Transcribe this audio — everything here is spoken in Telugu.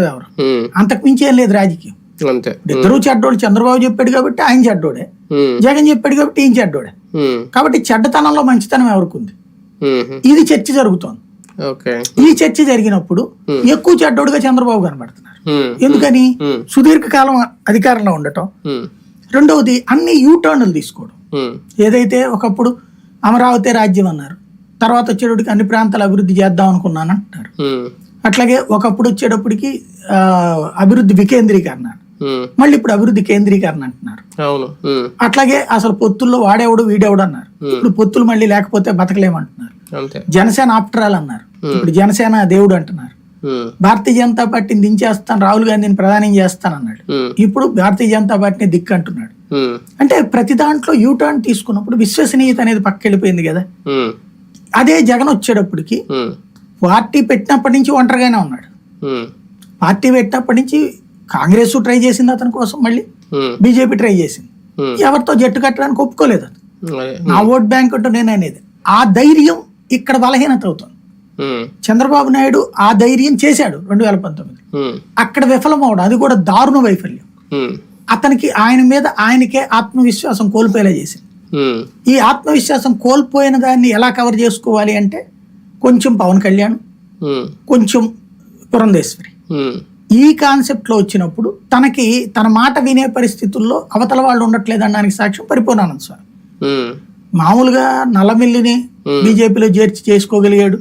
ఎవరు అంతకు మించి ఏం లేదు రాజకీయం. ఇద్దరు చెడ్డోడు చంద్రబాబు చెప్పాడు కాబట్టి ఆయన చెడ్డోడే. జగన్ చెప్పాడు కాబట్టి ఈయన చెడ్డోడే. కాబట్టి చెడ్డతనంలో మంచితనం ఎవరికి ఇది చర్చ జరుగుతోంది. ఈ చర్చ జరిగినప్పుడు ఎక్కువ చెడ్డోడుగా చంద్రబాబు కనబడుతున్నారు. ఎందుకని? సుదీర్ఘకాలం అధికారంలో ఉండటం. రెండవది అన్ని యూటర్న్లు తీసుకోవడం. ఏదైతే ఒకప్పుడు అమరావతి రాజ్యం అన్నారు తర్వాత వచ్చేటప్పటికి అన్ని ప్రాంతాలు అభివృద్ధి చేద్దాం అనుకున్నాను అంటున్నారు అట్లాగే ఒకప్పుడు వచ్చేటప్పటికి అభివృద్ధి వికేంద్రీకరణ మళ్ళీ ఇప్పుడు అభివృద్ధి కేంద్రీకరణ అంటున్నారు. అట్లాగే అసలు పొత్తుల్లో వాడేవాడు వీడేవాడు అన్నారు. ఇప్పుడు పొత్తులు మళ్ళీ లేకపోతే బతకలేమంటున్నారు. జనసేన ఆప్టరాల్ అన్నారు. ఇప్పుడు జనసేన దేవుడు అంటున్నారు. భారతీయ జనతా పార్టీని దించేస్తాను రాహుల్ గాంధీని ప్రధానం చేస్తాను అన్నాడు. ఇప్పుడు భారతీయ జనతా పార్టీని దిక్కు అంటున్నాడు అంటే ప్రతి దాంట్లో యూ టర్న్ తీసుకున్నప్పుడు విశ్వసనీయత అనేది పక్కకెళ్ళిపోయింది కదా. అదే జగన్ వచ్చేటప్పటికి పార్టీ పెట్టినప్పటి నుంచి ఒంటరిగానే ఉన్నాడు. పార్టీ పెట్టినప్పటి నుంచి కాంగ్రెస్ ట్రై చేసింది అతని కోసం మళ్ళీ. బీజేపీ ట్రై చేసింది. ఎవరితో జట్టు కట్టడానికి ఒప్పుకోలేదు అదే, నా ఓట్ బ్యాంక్ అంటూ నేను అనేది. ఆ ధైర్యం ఇక్కడ బలహీనత అవుతుంది. చంద్రబాబు నాయుడు ఆ ధైర్యం చేశాడు రెండు వేల పంతొమ్మిది. అక్కడ విఫలం అవడం అది కూడా దారుణ వైఫల్యం. అతనికి ఆయన మీద ఆయనకే ఆత్మవిశ్వాసం కోల్పోయేలా చేసింది. ఈ ఆత్మవిశ్వాసం కోల్పోయిన దాన్ని ఎలా కవర్ చేసుకోవాలి అంటే కొంచెం పవన్ కళ్యాణ్ కొంచెం పురంధేశ్వరి. ఈ కాన్సెప్ట్లో వచ్చినప్పుడు తనకి తన మాట వినే పరిస్థితుల్లో అవతల వాళ్ళు ఉండట్లేదు అనడానికి సాక్ష్యం పరిపూర్ణానంద స్వామి. మామూలుగా నల్లమిల్లిని బీజేపీలో చేర్చి చేసుకోగలిగాడు.